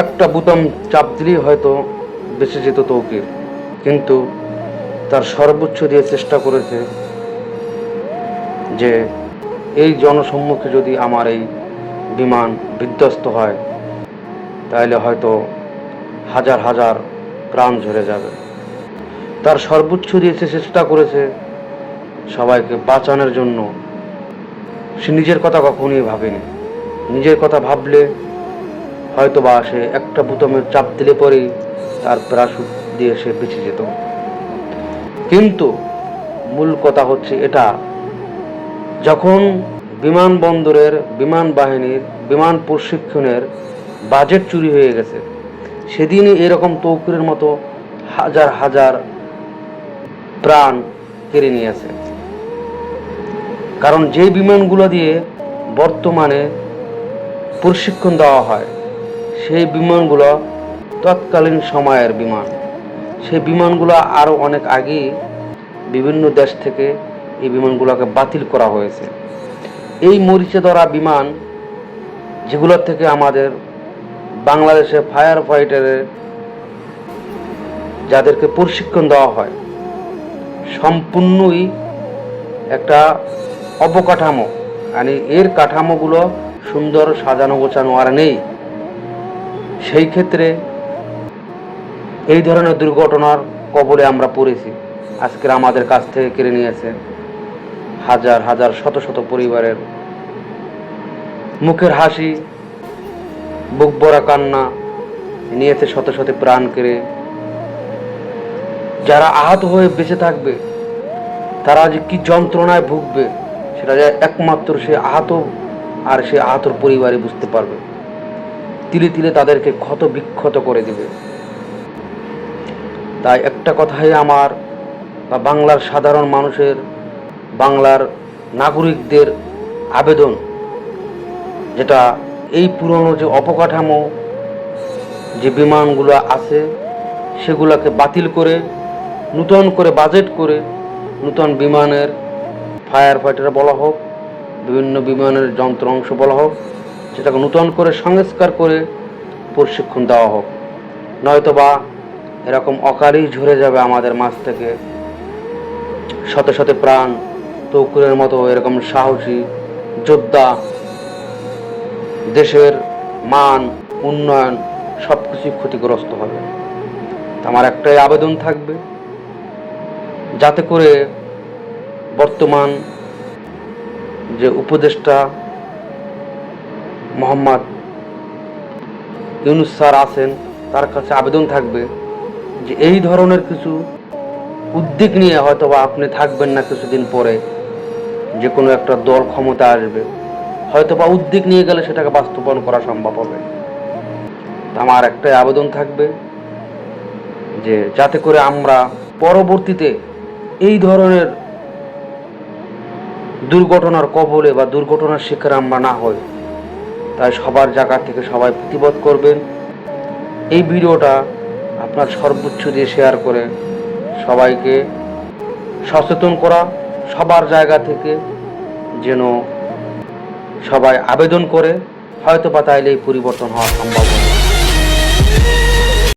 একটা বুতাম চাপ দিলেই হয়তো বেঁচে যেত তৌকির। কিন্তু তার সর্বোচ্চ দিয়ে চেষ্টা করেছে যে এই জনসম্মুখে যদি আমার এই বিমান বিধ্বস্ত হয়, তাহলে হয়তো হাজার হাজার প্রাণ ঝরে যাবে। তার সর্বোচ্চ দিয়ে সে চেষ্টা করেছে সবাইকে বাঁচানোর জন্য, সে নিজের কথা কখনোই ভাবেনি। নিজের কথা ভাবলে হয়তো বা সে একটা বুতামের চাপ দিলে পরেই তার প্যারাশুট দিয়ে সে বেঁচে যেত। কিন্তু মূল কথা হচ্ছে এটা, যখন বিমানবন্দরের বিমান বাহিনীর বিমান প্রশিক্ষণের বাজেট চুরি হয়ে গেছে, সেদিনই এরকম তৌকুরের মতো হাজার হাজার প্রাণ কেড়ে নিয়েছে কারণ যে বিমানগুলো দিয়ে বর্তমানে প্রশিক্ষণ দেওয়া হয় সেই বিমানগুলো তৎকালীন সময়ের বিমান। সেই বিমানগুলো আরও অনেক আগেই বিভিন্ন দেশ থেকে এই বিমানগুলোকে বাতিল করা হয়েছে। এই মরিচে ধরা বিমান যেগুলোর থেকে আমাদের বাংলাদেশে ফায়ার ফাইটারের যাদেরকে প্রশিক্ষণ দেওয়া হয়, সম্পূর্ণই একটা অবকাঠামো। মানে এর কাঠামোগুলো সুন্দর সাজানো গোছানো আর নেই। সেই ক্ষেত্রে এই ধরনের দুর্ঘটনার কবলে আমরা পড়েছি। আজকের আমাদের কাছ থেকে কেড়ে নিয়েছে হাজার হাজার, শত শত পরিবারের মুখের হাসি, বুক ভরা কান্না নিয়েছে শত শত প্রাণ কেড়ে। যারা আহত হয়ে বেঁচে থাকবে, তারা যে কি যন্ত্রণায় ভুগবে, সেটা যে একমাত্র সে আহত আর সে আহতর পরিবারে বুঝতে পারবে। তিলে তিলে তাদেরকে ক্ষত বিক্ষত করে দিবে। তাই একটা কথাই আমার, বা বাংলার সাধারণ মানুষের, বাংলার নাগরিকদের আবেদন, যেটা এই পুরনো যে অপকাঠামো, যে বিমানগুলো আছে, সেগুলোকে বাতিল করে, নূতন করে বাজেট করে, নূতন বিমানের ফায়ার ফাইটার বলা হোক, বিভিন্ন বিমানের যন্ত্র অংশ বলা হোক সেটাকে নূতন করে সংস্কার করে প্রশিক্ষণ দেওয়া হোক। নয়তো বা এরকম অকালেই ঝরে যাবে আমাদের মাছ থেকে। শত শত প্রাণ তৌকুরের মতো এরকম সাহসী, যোদ্ধা, দেশের মান, উন্নয়ন সব কিছুই ক্ষতিগ্রস্ত হবে। আমার একটাই আবেদন থাকবে, যাতে করে বর্তমান যে উপদেষ্টা মোহাম্মদ ইউনুস স্যার আছেন, তার কাছে আবেদন থাকবে যে এই ধরনের কিছু উদ্যোগ নিয়ে হয়তো বা আপনি থাকবেন না কিছুদিন পরে যে কোনো একটা দল ক্ষমতা আসবে। হয়তো বা উদ্যোগ নিয়ে গেলে সেটাকে বাস্তবায়ন করা সম্ভব হবে। আমার একটাই আবেদন থাকবে যে যাতে করে আমরা পরবর্তীতে এই ধরনের দুর্ঘটনার কবলে বা দুর্ঘটনার শিকার আমরা না হই। তাই সবার জায়গা থেকে সবাই প্রতিবাদ করবেন। এই ভিডিওটা আপনার সর্বোচ্চ দিয়ে শেয়ার করে সবাইকে সচেতন করা, সবার জায়গা থেকে যেন সবাই আবেদন করে হয়তো বা তাইলে পরিবর্তন হওয়া সম্ভব